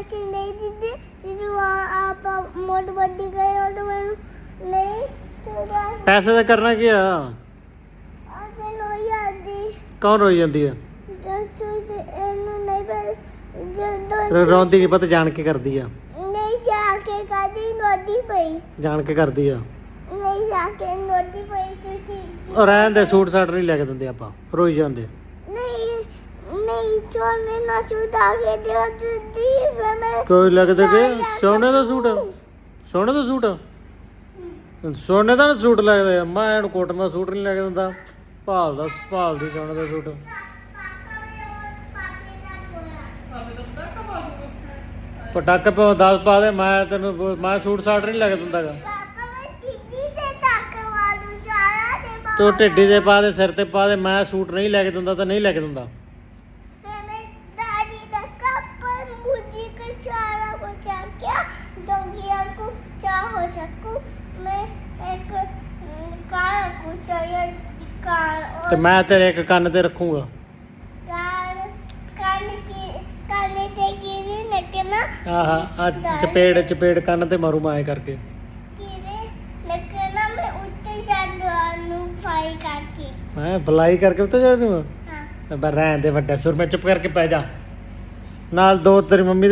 ਪੈਸੇ ਨਹੀਂ ਦਿੱਤੇ ਜਦੋਂ ਆਪਾਂ ਮੋੜ ਵੱਡੀ ਗਏ ਉਹ ਤਾਂ ਮੈਨੂੰ ਨਹੀਂ ਤੇਰਾ ਪੈਸੇ ਦਾ ਕਰਨਾ ਕੀ ਆ? ਅਗੇ ਲੋਈ ਆਦੀ ਕੌਣ ਰੋਈ ਜਾਂਦੀ ਆ? ਜਦ ਤੁਸੀਂ ਇਹਨੂੰ ਨਹੀਂ ਪੈ ਜਦੋਂ ਰੋ- ਰੋਂਦੀ ਨਹੀਂ ਪਤਾ ਜਾਣ ਕੇ ਕਰਦੀ ਆ? ਨਹੀਂ ਜਾ ਕੇ ਕਦੀ ਨੋਦੀ ਪਈ ਜਾਣ ਕੇ ਕਰਦੀ ਆ? ਨਹੀਂ ਜਾ ਕੇ ਨੋਦੀ ਪਈ ਤੁਸੀਂ। ਰਹਿਣ ਦੇ ਸੂਟ ਸਾਟ ਨਹੀਂ ਲੈ ਕੇ ਦਿੰਦੇ ਆਪਾਂ ਰੋਈ ਜਾਂਦੇ ਨਹੀਂ ਚੋਨੇ ਨਾ ਚੁਦਾ ਕੇ ਦਿਓ ਤੁਸੀਂ ਫਿਰ ਮੈਂ ਕੋਈ ਲੱਗਦੇ ਕਿ ਸੋਨੇ ਦਾ ਸੂਟ? ਸੋਨੇ ਦਾ ਸੂਟ? ਸੋਨੇ ਦਾ ਨੀ ਸੂਟ ਲੱਗਦਾ ਆ ਮੈਂ ਇਹਨੂੰ ਕੋਟਨ ਦਾ ਸੂਟ ਨਹੀਂ ਲੈ ਕੇ ਦਿੰਦਾ। ਭਾਲ ਦਾ ਭਾਲ ਦੀ ਸੋਨੇ ਦਾ ਸੂਟ। ਪਟਾਕੇ ਪਾ 10 ਪਾ ਦੇ ਮੈਂ ਤੈਨੂੰ ਮੈਂ ਸੂਟ ਸਾਟ ਨਹੀਂ ਲੈ ਕੇ ਦਿੰਦਾਗਾ ਪਾਪਾ ਮੈਂ ਸਿੱਧੀ ਤੇ ਤੱਕ ਵਾਲੂ ਸਾਰਾ ਤੇ ਬਾਹਰ ਤੂੰ ਢਿੱਡੀ ਦੇ ਪਾ ਦੇ ਸਿਰ ਤੇ ਪਾ ਦੇ ਮੈਂ ਸੂਟ ਨਹੀਂ ਲੈ ਕੇ ਦਿੰਦਾ ਤਾਂ ਨਹੀਂ ਲੈ ਕੇ ਦਿੰਦਾ। ਮੈਂ ਤੇ ਮੈਂ ਤੇਰੇ ਇੱਕ ਕੰਨ ਤੇ ਰੱਖੂਗਾ। ਕੰਨ ਕੰਨ ਤੇ ਚਪੇੜ ਚਪੇੜ ਕੰਨ ਤੇ ਮਾਰੂ ਮਾਏ ਕਰਕੇ। ਕਿਵੇਂ ਨੱਕਣਾ ਮੈਂ ਉੱਤੇ ਜਾਂਦਵਾ ਨੂੰ ਫਾਈ ਕਰਕੇ। ਮੈਂ ਬਲਾਈ ਕਰਕੇ ਉੱਤੇ ਜਾ ਦੂੰਗਾ ਹਾਂ। ਬਰ ਰਹਿਣ ਦੇ ਵੱਡਾ ਸੁਰ ਮੈਂ ਚੁੱਪ ਕਰਕੇ ਪੈ ਜਾ। ਨਾਲ ਦੋ ਤੇਰੀ ਮੰਮੀ